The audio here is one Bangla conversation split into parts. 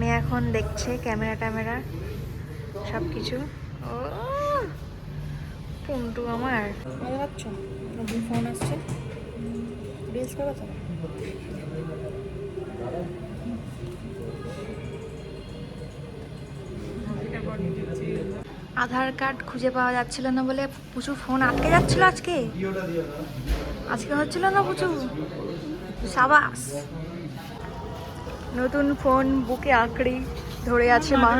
মেয়ে এখন দেখছে ক্যামেরা ট্যামেরা সব কিছু ও পুন্টু আমার। পাচ্ছ ফোন আসছে। রিলস করো তো। আধার কার্ড খুঁজে পাওয়া যাচ্ছিল না বলে পুচু ফোন আটকে যাচ্ছিল আজকে? আজকে হচ্ছিল না পুচু? সাবাস। নতুন ফোন, বুকে আঁকড়ি ধরে আছে মা।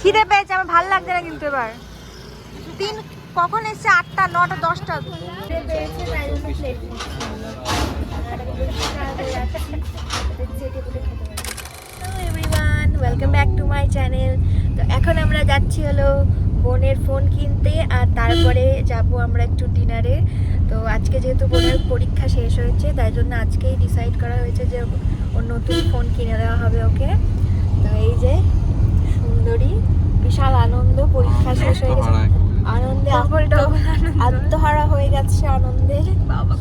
খিদে পেয়েছে, আমার ভালো লাগছে না কিন্তু এবার। তিন, কখন এসছে? আটটা, নটা, দশটা। Welcome back to my channel তো এখন আমরা যাচ্ছি হলো বোনের ফোন কিনতে, আর তারপরে যাব আমরা একটু ডিনারে তো আজকে যেহেতু বোনের পরীক্ষা শেষ হয়েছে তাই জন্য আজকেই ডিসাইড করা হয়েছে যে ওর নতুন ফোন কিনে দেওয়া হবে ওকে। তো এই যে সুন্দরী বিশাল আনন্দ পরীক্ষা শেষ হয়ে গেছে। আনন্দে আত্মহারা। হয়ে গেছে আনন্দে। বাবা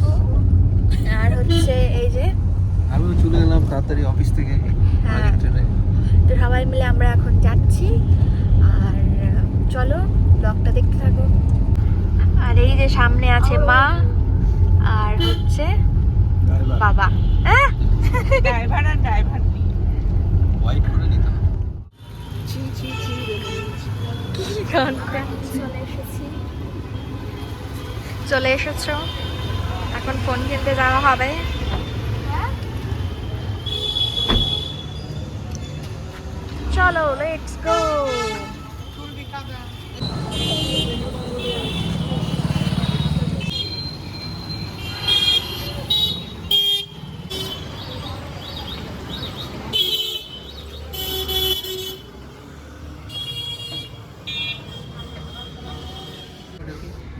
আর হচ্ছে এই যে আমিও চলে গেলাম তাড়াতাড়ি অফিস থেকে। হ্যাঁ। তো সবাই মিলে আমরা এখন যাচ্ছি। আর চলো ব্লগটা দেখতে থাকো। আর এই যে সামনে আছে মা আর হচ্ছে বাবা। হ্যাঁ? ড্রাইভার আর ড্রাইভার চলে এসেছ। এখন ফোন কিনতে যাওয়া হবে। চলো লেটস গো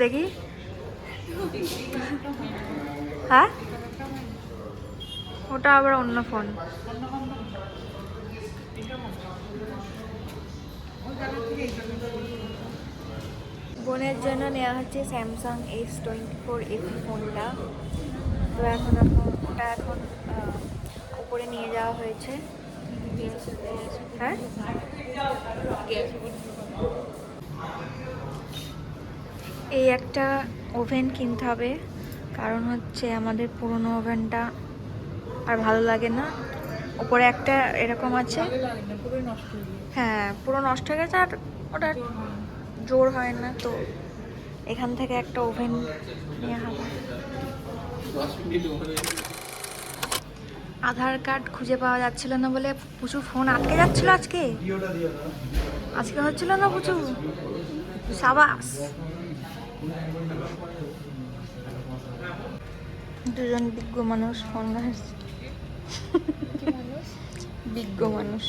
দেখি। হ্যাঁ? ওটা আবার অন্য ফোন। বোনের জন্য নেওয়া হচ্ছে Samsung S twenty four FE ফোনটা। তো এখন ওটা এখন উপরে নিয়ে যাওয়া হয়েছে। হ্যাঁ? এই একটা ওভেন কিনতে হবে। কারণ হচ্ছে আমাদের পুরনো ওভেনটা আর ভালো লাগে না। উপরে একটা এরকম আছে। হয়ে হ্যাঁ পুরো নষ্ট হয়ে গেছে আর ওটা জোর হয় না তো। এখান থেকে একটা ওভেন নেওয়া হবে আধার কার্ড খুঁজে পাওয়া যাচ্ছিল না বলে পুচু ফোন আটকে যাচ্ছিল আজকে? আজকে হচ্ছিল না পুচু? সাবাস। দুজন বিজ্ঞ মানুষ ফোন ঘাটছে। বিজ্ঞ মানুষ।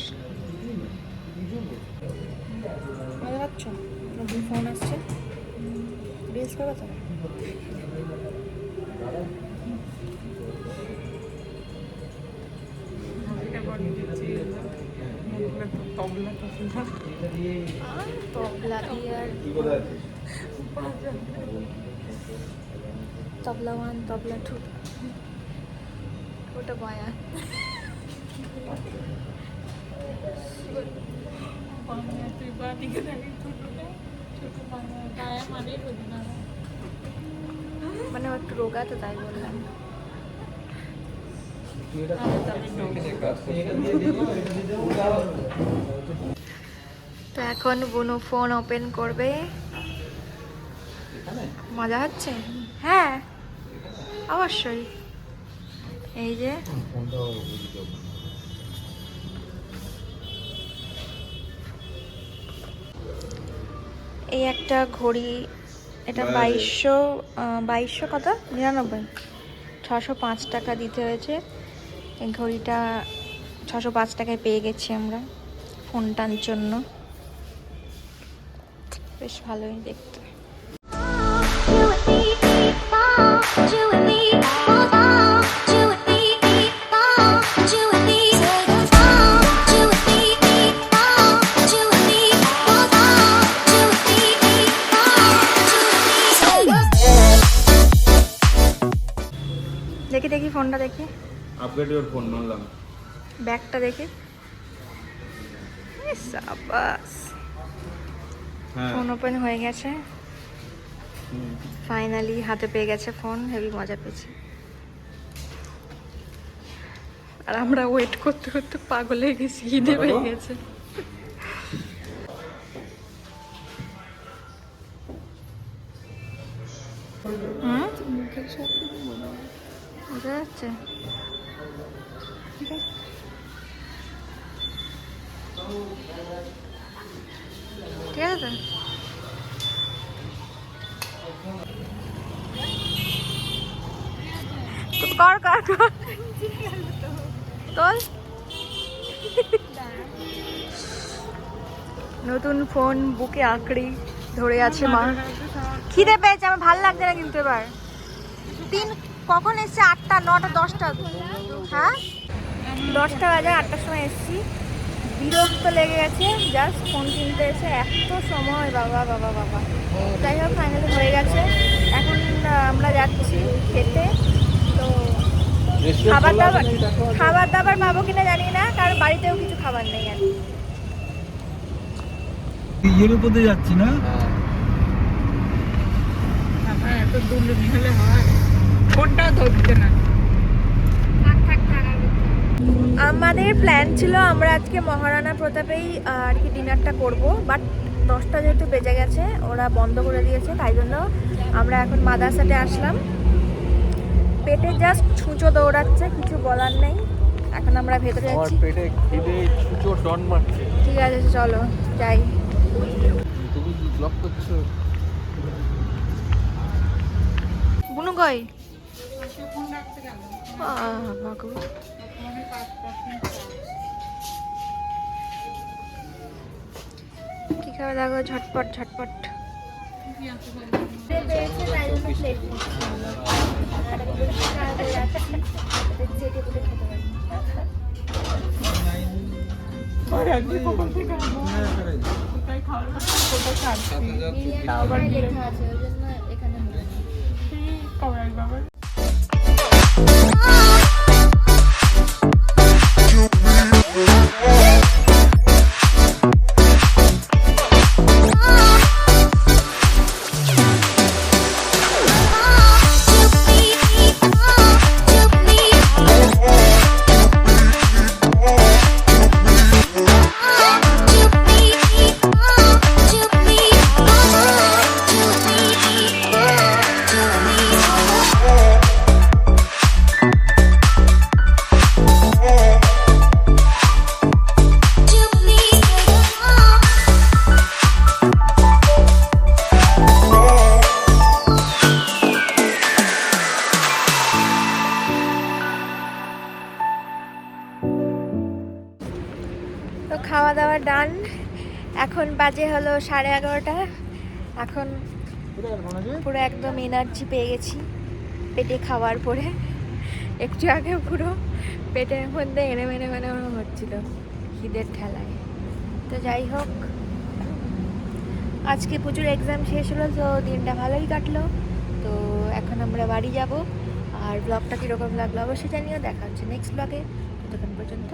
ফোন আসছে? রিলস করো তো। তবলা তবলা ইয়ার তবলা ওয়ান তবলা টু ওটা বয়া তুই বা দিকে থাকি ছোটটা ছোট বাংলা গায়ে মানেই বোঝে না মানে ও একটু রোগা তো তাই বললাম তো এখন বুনু ফোন ওপেন করবে। মজা হচ্ছে? হ্যাঁ অবশ্যই। এই যে। এই একটা ঘড়ি এটা। বাইশশো বাইশশো কত? নিরানব্বই। ছশো পাঁচ টাকা দিতে হয়েছে। ঘড়িটা ছশো পাঁচ টাকায় পেয়ে গেছি আমরা ফোনটার জন্য। বেশ ভালোই দেখতে। দেখি ফোনটা দেখি। আপগ্রেড ইওর ফোন মানলাম ব্যাগটা দেখি? সাবাস। হ্যাঁ। ফোন ওপেন হয়ে গেছে। ফাইনালি হাতে পেয়ে গেছে ফোন হেভি মজা পেয়েছি। আর আমরা ওয়েট করতে করতে পাগল হয়ে গেছি খিদে পেয়ে গেছে। হুম? বোঝা যাচ্ছে। ঠিক আছে কর কর তোল নতুন ফোন, বুকে আঁকড়ি, ধরে আছে মা। খিদে পেয়েছে, আমার ভালো লাগছে না কিন্তু এবার। তিন, কখন এসছে আটটা, নটা, দশটা? হ্যাঁ? দশটা বাজে, আটটার সময় এসছি। বিরক্ত লেগে গেছে জাস্ট ফোন কিনতে এসে এত সময় বাবা বাবা বাবা। যাই হোক ফাইনালি হয়ে গেছে। এখন আমরা যাচ্ছি খেতে। তো খাবার দাবার খাবার দাবার পাবো কিনা জানি না কারণ বাড়িতেও কিছু খাবার নেই আর উপর যাচ্ছি না? আমার এত দুলুমি হলে হয়। ফোনটাও ধরছে না। আমাদের প্ল্যান ছিল আমরা আজকে মহারানা প্রতাপেই আর কি ডিনারটা করব বাট দশটা যেহেতু বেজে গেছে ওরা বন্ধ করে দিয়েছে তাই জন্য আমরা এখন মাদাসাটে আসলাম। পেটে জাস্ট ছুঁচো দৌড়াচ্ছে কিছু বলার নেই এখন আমরা ভেতরে যাচ্ছি পেটে খিদে ছুচো ডন মারছে। ঠিক আছে চলো যাই। তুমি ব্লক করছ? বুনু কই ফোন কি খাবে দেখো ঝটপট ঝটপট। কি খাওয়া দাওয়া ডান। এখন বাজে হলো সাড়ে এগারোটা। এখন পুরো একদম এনার্জি পেয়ে গেছি পেটে খাওয়ার পরে। একটু আগে পুরো পেটের মধ্যে এনে মেনে মেনে হচ্ছিল খিদের ঠেলায়। তো যাই হোক, আজকে প্রচুর এক্সাম শেষ হলো, তো দিনটা ভালোই কাটলো। তো এখন আমরা বাড়ি যাব। আর ব্লগটা কীরকম লাগল অবশ্যই জানিও। দেখা হচ্ছে নেক্সট ব্লগে ততক্ষণ পর্যন্ত